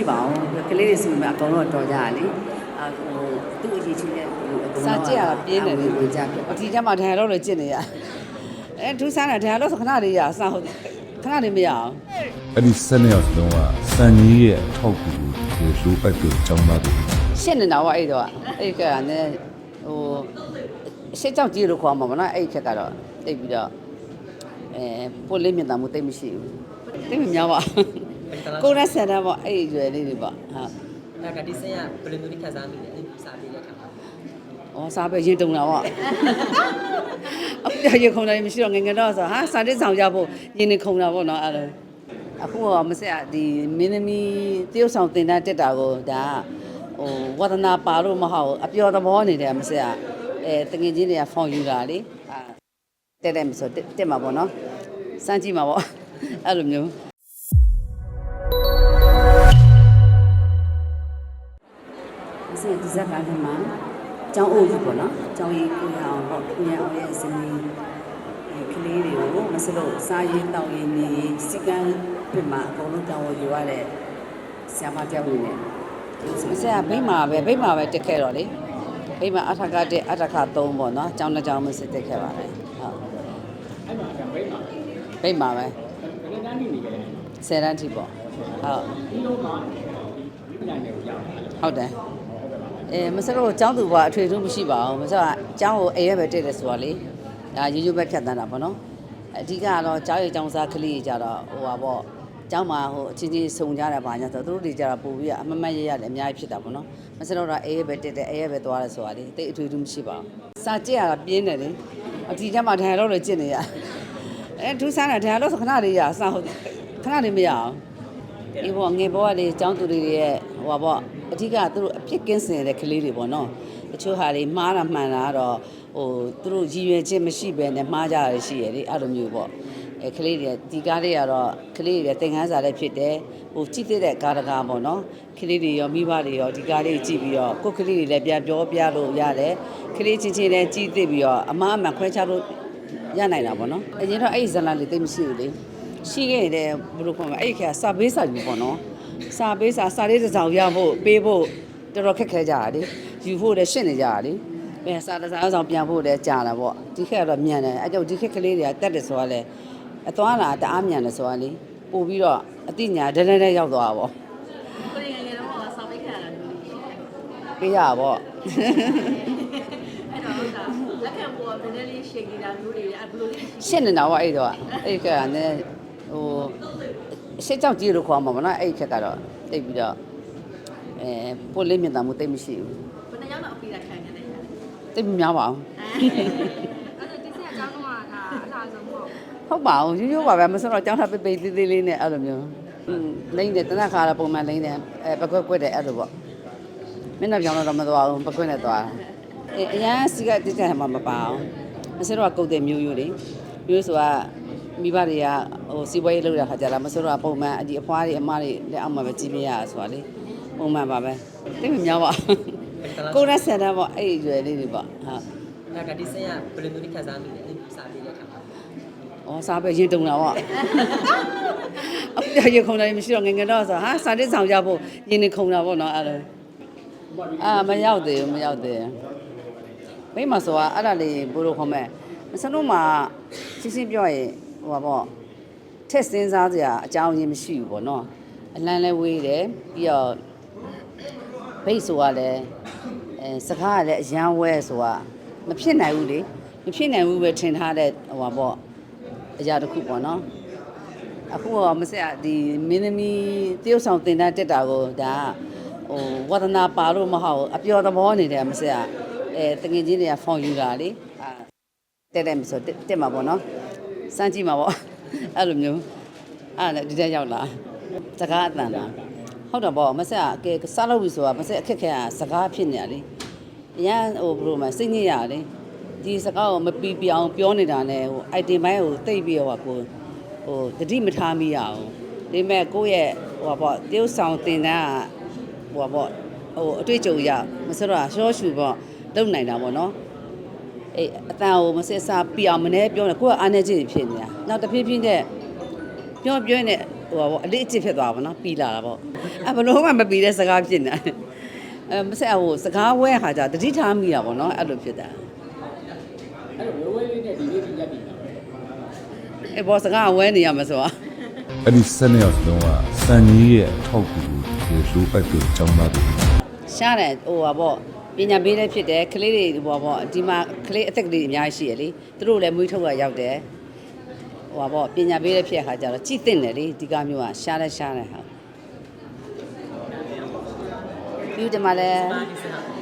မရှိပါဘူးကလေးတွေဆိုရင်အကုန်လုံးတော်ကြရလေအဟိုသူ့အရေးချင်းတဲ့ဟိုအကုန်လုံးစာကြည့်ရတာပြင်းတယ်လေဝင်ကြပြအဒီကျမှဒန်တော့လည်းကျင့်နေရအဲဒူးဆန်းတာဒန်တော့ဆိုခဏလေးရအစားဟုတ်ခဏလေးမရအောင်အဲ့ဒီဆက်နှစ်ယောက်စလုံးကစံကြီးရဲ့အထောက်အကူကိုဒီလိုပတ်ပြီးကျောင်းသားတွေရှင်းနေတာပေါ့အဲ့တော့အဲ့ကလည်းဟိုရှစ်ကြောက်ကြီးလို့ခေါ်မှာမနော်အဲ့ခက်ကတော့တိတ်ပြီးတော့အဲပို့လေးမြင်တာမှုတိတ်မရှိဘူးတိတ်မများပါ ကိုရဆန်တာပေါ့အဲ့ရွယ်လေးတွေပေါ့ဟုတ်ဒါကဒီစင်ကဘယ်လိုမျိုးခံစားမိလဲအဲ့စာပေးတဲ့အခါမှာဩစားပဲရင်တုံတာပေါ့အခုရရခုံတယ်မရှိတော့ငယ်ငယ်တော့ဆိုဟာစာတစ်ဆောင်ရဖို့ရင်နေခုံတာပေါ့နော်အဲ့လိုအခုကမစက်ဒီမင်းသမီးတရုတ်ဆောင်တင်တန်းတက်တာကိုဒါဟိုဝဒနာပါလို့မဟုတ်ဘူးအပျော်သဘောနေတယ်မစက်အဲတငယ်ချင်းတွေကဖောင်ယူတာလေအာတက်တယ်မဆိုတက်တက်မှာပေါ့နော်စမ်းကြည့်မှာပေါ့အဲ့လိုမျိုး ဇက်ကားထဲမှာကျောင်းအိုးကြီးပေါ့နော်ကျောင်းကြီးကိုရအောင်ပေါ့ကိုရအောင်ရဲ့ဇနီးအဲကလေးတွေကိုမစလို့စားရေးတောက်ရေးနေရေးစီကံပြမှာအကုန်လုံးတောင်းဝယူရတဲ့ဆရာမတယောက်နေနဲ့မစက်ကဗိမ္မာပဲဗိမ္မာပဲတက်ခဲ့တော့လေဗိမ္မာအထကတက်အထက3ပေါ့နော်ကျောင်းတစ်ကျောင်းမစစ်တက်ခဲ့ပါတယ်ဟုတ်ဗိမ္မာပဲဆယ်တန်းထိပေါ့ဟုတ်ဟုတ်တယ် အဲမစကတော့ကျောင်းသူကအထွေထူးမရှိပါဘူးမစကကျောင်းကိုအေးရပဲတက်တယ်ဆိုတော့လေဒါရိုးရိုးပဲဖြတ်တန်းတာပေါ့နော်အဓိကကတော့ကျောင်းရဲ့ကျောင်းစားကလေးကြီးကြတော့ဟိုပါပေါ့ကျောင်းမှာဟိုအချင်းချင်းစုံကြတာပါညာဆိုတော့သူတို့တွေကြတော့ပို့ပြီးအမမတ်ရရလည်းအများကြီးဖြစ်တာပေါ့နော်မစတော့တော့အေးရပဲတက်တယ်အေးရပဲသွားတယ်ဆိုတာလေတိတ်အထွေထူးမရှိပါဘူးစာကြည့်ရတာပြင်းတယ်လေအဒီကျမှဒန်တော့လည်းကျင့်နေရအဲဒူးဆန်းတာဒန်တော့ဆိုခဏလေးရအစားဟုတ်ခဏလေးမရအောင်ဒီဘောငယ်ဘောကလေចောင်းသူတွေရဲ့ဟိုပါပေါ့ အဓိကသူတို့အဖြစ်ကင်းစင်တဲ့ကလေးတွေပေါ့နော်တချို့ဟာတွေမှားတာမှန်တာကတော့ဟိုသူတို့ရည်ရွယ်ချက်မရှိဘဲနဲ့မှားကြရရှိရလေအဲ့လိုမျိုးပေါ့အဲကလေးတွေဒီကားတွေကတော့ကလေးတွေသင်ခန်းစာလည်းဖြစ်တယ်ဟိုကြည့်တဲ့ကားတကားပေါ့နော်ကလေးတွေရောမိဘတွေရောဒီကားလေးကြည့်ပြီးတော့ကိုယ်ကလေးတွေလည်းပြန်ပြောပြလို့ရတယ်ကလေးချင်းချင်းလည်းကြည့်သိပြီးတော့အမားအမှန်ခွဲခြားလို့ရနိုင်တာပေါ့နော်အရင်တော့အဲ့ဒီဇာတ်လမ်းလေးသိမရှိဘူးလေရှိခဲ့တယ်ဘယ်လိုခေါ်မလဲအဲ့ဒီခါစာပေးစာယူပေါ့နော် စာပေးစာစာလေးတစ်စောင်ရဖို့ပေးဖို့တော်တော်ခက်ခဲကြတာလေယူဖို့လည်းရှင်းနေကြတာလေအဲစာတစ်စောင်ဆောင်ပြန်ဖို့လည်းကြာတာပေါ့ဒီခက်ကတော့မြန်တယ်အဲ့ကြောင့်ဒီခက်ကလေးတွေကတက်တယ်ဆိုတာလေအသွားလာတအားမြန်တယ်ဆိုတာလေပို့ပြီးတော့အတိညာဒဲဒဲဒဲရောက်သွားတာပေါ့ကိုရီးယားငယ်တော့ဆောင်းပေးခံရတာမျိုးလေးရှိတယ်ပေးရပါပေါ့အဲ့တော့ဟုတ်တာလက်ခံပေါ်နည်းနည်းလေးရှိနေတာမျိုးတွေအဲ့ဘလိုလေးရှိရှင်းနေတာပေါ့အဲ့တော့အဲ့ခက်ကလည်းဟို ရှစ်ကြောက်ကြီးလို့ခေါ်မှာပေါ့နော်အဲ့ခက်ကတော့တိတ်ပြီးတော့အဲပို့လေးမြင်တာမှုတိတ်မရှိဘူးဘယ်နှယောက်တော့အပြေးတာခံရတယ်အဲ့ဒါတိတ်မများပါဘူးဆိုဒီစက်အကြောင်းတော့ကအလားဆုံးပေါ့ဟုတ်ပါဘူးရိုးရိုးပါပဲမစတော့ကြောင်းထားပိတ်ပိတ်သေးသေးလေးနဲ့အဲ့လိုမျိုးอืมလိမ့်တယ်တနက်ခါတော့ပုံမှန်လိမ့်တယ်အဲပကွက်ကွက်တယ်အဲ့လိုပေါ့မင်းတို့ကြောင်းတော့မသွားဘူးပကွက်နဲ့သွားအဲအရန်စီကတိကျမှမပါအောင်မစတော့ကုတ်တယ်မျိုးရိုးလေမျိုးဆိုတာ မိဘတွေကဟိုစီပွဲရေးလုပ်ရခါကြလားမစတော့ပုံမှန်အဒီအဖွားတွေအမတွေလက်အောက်မှာပဲကြီးမရဆိုတာလေပုံမှန်ပါပဲတိတ်မများပါကိုရဆန်တာပေါ့အဲ့ဒီရွယ်လေးတွေပေါ့ဟုတ်ဒါကဒီစင်ကဘယ်လိုမျိုးခံစားမိလဲအဲ့စာပေးတဲ့အခါမှာ။ဩစားပဲရင်တုံတာပေါ့။အခုရရခုံတယ်မရှိတော့ငယ်ငယ်တော့ဆိုဟာစာတစ်ဆောင်ရဖို့ရင်နေခုံတာပေါ့နော်အဲ့လို။အာမရောက်သေးဘူးမရောက်သေးဘူး။မိမဆိုတာအဲ့ဒါလေးဘိုးတို့ခေါ်မဲ့မစလုံးမှာရှင်းရှင်းပြောရင် ဟိုပါပေါ့ထက်စင်းစားစရာအကြောင်းရင်းမရှိဘူးပေါ့နော်။အလန်းလဲဝေးတယ်ပြီးတော့ဘိတ်ဆိုတာလည်းအဲစကားကလည်းအရန်ဝဲဆိုတာမဖြစ်နိုင်ဘူးလေမဖြစ်နိုင်ဘူးပဲထင်ထားတဲ့ဟိုပါပေါ့အရာတစ်ခုပေါ့နော်အခုကမစက်ဒီမင်းသမီးတရုတ်ဆောင်တင်တန်းတက်တာကိုဒါဟိုဝဒနာပါလို့မဟုတ်ဘူးအပျော်သဘောနေတယ်မစက်အဲတငယ်ချင်းတွေကဖောင်ယူတာလေအာတက်တယ်မဆိုတက်တက်မှာပေါ့နော် စမ်းကြည့်မှာပေါ့အဲ့လိုမျိုးအဲ့ဒါဒီတက်ရောက်လာစကားအတန်လားဟုတ်တော့ပေါ့မစက်ကဲစားလို့ပြီဆိုတာမစက်အခက်ခဲစကားဖြစ်နေရလေအရန်ဟိုဘယ်လိုမှစိတ်ညစ်ရလေဒီစကားကိုမပီပြအောင်ပြောနေတာနဲ့ဟို item ဘိုင်းကိုတိတ်ပြီးတော့ကိုဟိုတတိမထားမိရအောင်ဒါပေမဲ့ကိုယ့်ရဲ့ဟိုပေါ့တရုတ်ဆောင်တင်တန်းကဟိုပေါ့ဟိုအတွေ့အကြုံရမစတော့ရှော့ရှူပေါ့လုံနိုင်တာပေါ့နော် အေးအတန်ကိုမစစ်စားပြအောင်မနေပြောနေကိုယ့်ကအားနေခြင်းဖြစ်နေတာနောက်တစ်ဖြည်းဖြည်းနဲ့ပြောပြောနေဟိုပါပေါ့အလေးအကျစ်ဖြစ်သွားပါတော့ပြီးလာတာပေါ့အဲဘလို့မှမပြီးတဲ့စကားဖြစ်နေအဲမဆက်ဟိုစကားဝဲခါကျတတိထားမိတာပေါ့နော်အဲ့လိုဖြစ်တာအဲ့လိုဝဲဝဲလေးနဲ့ဒီလေးဒီရက်ပြီးတာအဲဘောစကားဝဲနေရမှာဆိုတာအဲ့ဒီ၁၂ယောက်စလုံးကစံကြီးရဲ့အထောက်အကူကိုဒီလိုပိုက်ပြီးကျောင်းသားတွေရှားတယ်ဟိုပါပေါ့ ပညာပေးလည်းဖြစ်တယ်ကလေးတွေဟိုပါပေါ့ဒီမှာကလေးအသက်ကလေးအများကြီးရှိရလေသူတို့လည်းမွေးထုတ်ရရောက်တယ်ဟိုပါပေါ့ပညာပေးလည်းဖြစ်တဲ့ခါကျတော့ကြည်တင်တယ်လေဒီကမျိုးကရှားလဲရှားတယ်ဟာပြီးတော့ဒီမှာလည်းပါဒီစနာ